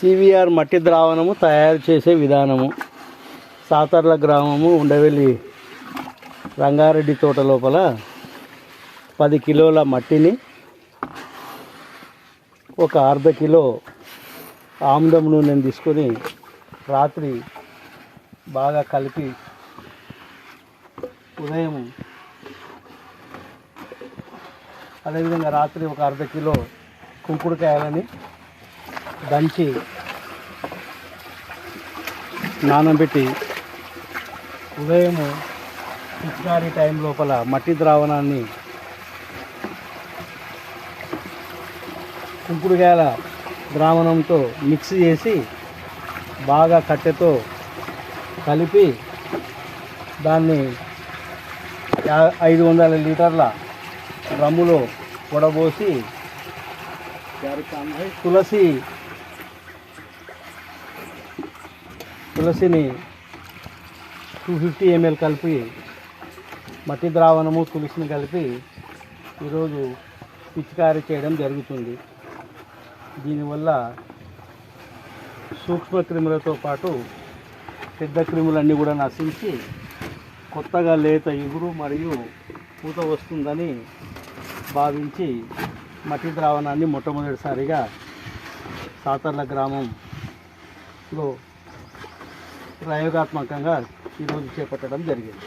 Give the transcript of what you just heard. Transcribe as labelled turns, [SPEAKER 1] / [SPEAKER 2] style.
[SPEAKER 1] CVR మట్టి ద్రావణము తయారు చేసే విధానము. సాతర్ల గ్రామము ఉండవెల్లి రంగారెడ్డి తోట లోపల పది కిలోల మట్టిని ఒక అర్ధ కిలో ఆముదం నూనెని తీసుకొని రాత్రి బాగా కలిపి ఉదయం అదేవిధంగా రాత్రి ఒక అర్ధ కిలో కుంకుడుకాయలని దంచి నానబెట్టి ఉదయం పిచికారీ టైం లోపల మట్టి ద్రావణాన్ని కుంకుడుగాయల ద్రావణంతో మిక్స్ చేసి బాగా కట్టెతో కలిపి దాన్ని ఐదు వందల లీటర్ల డ్రమ్ములో పొడబోసి తులసి తులసిని టూ ఫిఫ్టీ ఎంఎల్ కలిపి మట్టి ద్రావణము తులసిని కలిపి ఈరోజు పిచికారీ చేయడం జరుగుతుంది. దీనివల్ల సూక్ష్మ క్రిములతో పాటు పెద్ద క్రిములన్నీ కూడా నశించి కొత్తగా లేత ఇగురు మరియు పూత వస్తుందని భావించి మట్టి ద్రావణాన్ని మొట్టమొదటిసారిగా సాతర్ల గ్రామంలో ప్రయోగాత్మకంగా ఈరోజు చేపట్టడం జరిగింది.